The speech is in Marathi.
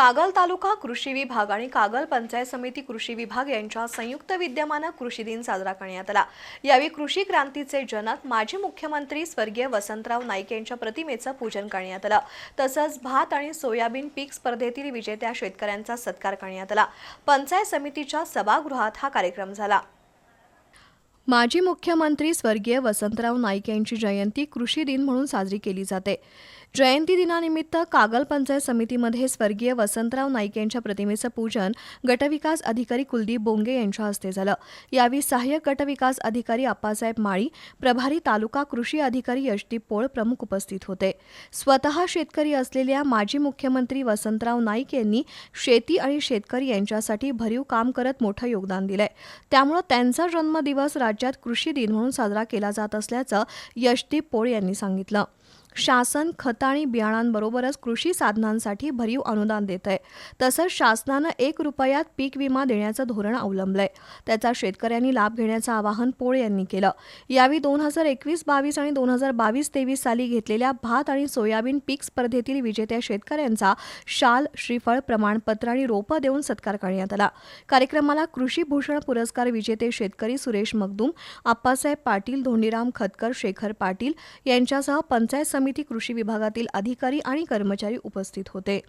कागल तालुका कृषी विभाग आणि कागल पंचायत समिती कृषी विभाग यांच्या संयुक्त विद्यमानं कृषी दिन साजरा करण्यात आला. यावेळी कृषी क्रांतीचे जनक माजी मुख्यमंत्री स्वर्गीय वसंतराव नाईक यांच्या प्रतिमेचं पूजन करण्यात आलं. तसंच भात आणि सोयाबीन पीक स्पर्धेतील विजेत्या शेतकऱ्यांचा सत्कार करण्यात आला. पंचायत समितीच्या सभागृहात हा कार्यक्रम झाला. माजी मुख्यमंत्री स्वर्गीय वसंतराव नाईक यांची जयंती कृषी दिन म्हणून साजरी केली जाते. जयंती दिनानिमित्त कागल पंचायत समितीमध्ये स्वर्गीय वसंतराव नाईक यांच्या प्रतिमेचं पूजन गटविकास अधिकारी कुलदीप बोंगे यांच्या हस्ते झालं. यावेळी सहाय्यक गटविकास अधिकारी अप्पासाहेब माळी प्रभारी तालुका कृषी अधिकारी यशदीप पोळ प्रमुख उपस्थित होते. स्वतः शेतकरी असलेल्या माजी मुख्यमंत्री वसंतराव नाईक यांनी शेती आणि शेतकरी यांच्यासाठी भरीव काम करत मोठं योगदान दिलंय. त्यामुळं त्यांचा जन्मदिवस राज्यात कृषी दिन म्हणून साजरा केला जात असल्याचं यशदीप पोळ यांनी सांगितलं. शासन खत आणि बियाणांबरोबरच कृषी साधनांसाठी भरीव अनुदान देत आहे. तसंच शासनानं एक रुपयात पीक विमा देण्याचं धोरण अवलंबलंय. त्याचा शेतकऱ्यांनी लाभ घेण्याचं आवाहन पोळ यांनी केलं. यावेळी दोन हजार एकवीस बावीस आणि दोन हजार बावीस तेवीस साली घेतलेल्या भात आणि सोयाबीन पीक स्पर्धेतील विजेत्या शेतकऱ्यांचा शाल श्रीफळ प्रमाणपत्र आणि रोपं देऊन सत्कार करण्यात आला. कार्यक्रमाला कृषी भूषण पुरस्कार विजेते शेतकरी सुरेश मगदूम आप्पासाहेब पाटील धोंडीराम खतकर शेखर पाटील यांच्यासह पंचायत समिती कृषी विभागातील अधिकारी आणि कर्मचारी उपस्थित होते.